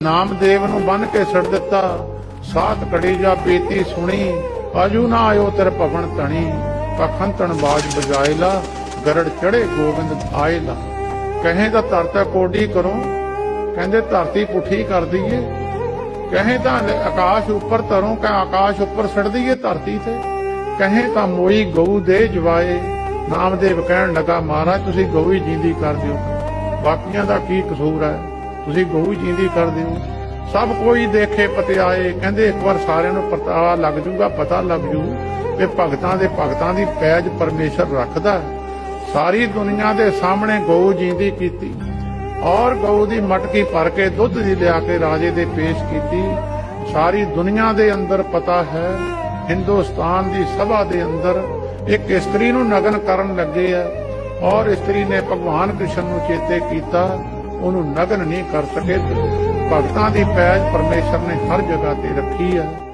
ਨਾਮਦੇਵ ਨੂੰ ਬੰਨ ਕੇ ਛੱਡ ਦਿੱਤਾ। ਸਾਤ ਕੜੀ ਜਾ ਪੀਤੀ ਸੁਣੀ, ਆਜੂ ਨਾ ਆਇਓ ਤੇਰੇ ਭਵਨ ਤਣੀ ਪਖੰਤਣ ਬਾਜ ਬਜਾਏ ਲਾ ਗਰੜ ਚੜੇ ਗੋਬਿੰਦ ਆਏ ਲਾ ਕਹੇ ਤਾਂ ਧਰਤਾ ਕੋਡੀ ਕਰੋ, ਕਹਿੰਦੇ ਧਰਤੀ ਪੁੱਠੀ ਕਰ ਦਈਏ। ਕਹੇ ਤਾਂ ਆਕਾਸ਼ ਉੱਪਰ ਧਰੋ, ਕਹ ਆਕਾਸ਼ ਉੱਪਰ ਛੱਡ ਦਈਏ ਧਰਤੀ ਤੇ। ਕਹੇ ਤਾਂ ਮੋਈ ਗਊ ਦੇ ਜਵਾਏ, ਨਾਮਦੇਵ ਕਹਿਣ ਲਗਾ, ਮਹਾਰਾਜ, ਤੁਸੀਂ ਗਊ ਹੀ ਜਿੰਦੀ ਕਰ ਦਿਓ। ਬਾਕੀਆਂ ਦਾ ਕੀ ਕਸੂਰ ਹੈ? ਤੁਸੀਂ ਗਊ ਜਿੰਦੀ ਕਰ ਦਿਓ। ਸਭ ਕੋਈ ਦੇਖੇ ਪਤਿਆਏ ਕਹਿੰਦੇ ਇੱਕ ਵਾਰ ਸਾਰਿਆਂ ਨੂੰ ਪਤਾ ਲੱਗ ਜੂਗਾ, ਪਤਾ ਲੱਗ ਜੂ ਕਿ ਭਗਤਾਂ ਦੇ ਭਗਤਾਂ ਦੀ ਪੈਜ ਪਰਮੇਸ਼ਰ ਰੱਖਦਾ ਸਾਰੀ ਦੁਨੀਆ ਦੇ ਸਾਹਮਣੇ ਗਊ ਜਿੰਦੀ ਕੀਤੀ। ਔਰ ਗਊ ਦੀ ਮਟਕੀ ਭਰ ਕੇ ਦੁੱਧ ਦੀ ਲਿਆ ਕੇ ਰਾਜੇ ਦੇ ਪੇਸ਼ ਕੀਤੀ। ਸਾਰੀ ਦੁਨੀਆ ਦੇ ਅੰਦਰ ਪਤਾ ਹੈ, ਹਿੰਦੁਸਤਾਨ ਦੀ ਸਭਾ ਦੇ ਅੰਦਰ ਇੱਕ ਇਸਤਰੀ ਨੂੰ ਨਗਨ ਕਰਨ ਲੱਗੇ ਆ। ਔਰ ਇਸਤਰੀ ਨੇ ਭਗਵਾਨ ਕ੍ਰਿਸ਼ਨ ਨੂੰ ਚੇਤੇ ਕੀਤਾ ਉਹਨੂੰ ਨਗਨ ਨਹੀਂ ਕਰ ਸਕੇ। ਭਗਤਾਂ ਦੀ ਪੈਜ ਪਰਮੇਸ਼ਰ ਨੇ ਹਰ ਜਗ੍ਹਾ ਤੇ ਰੱਖੀ ਹੈ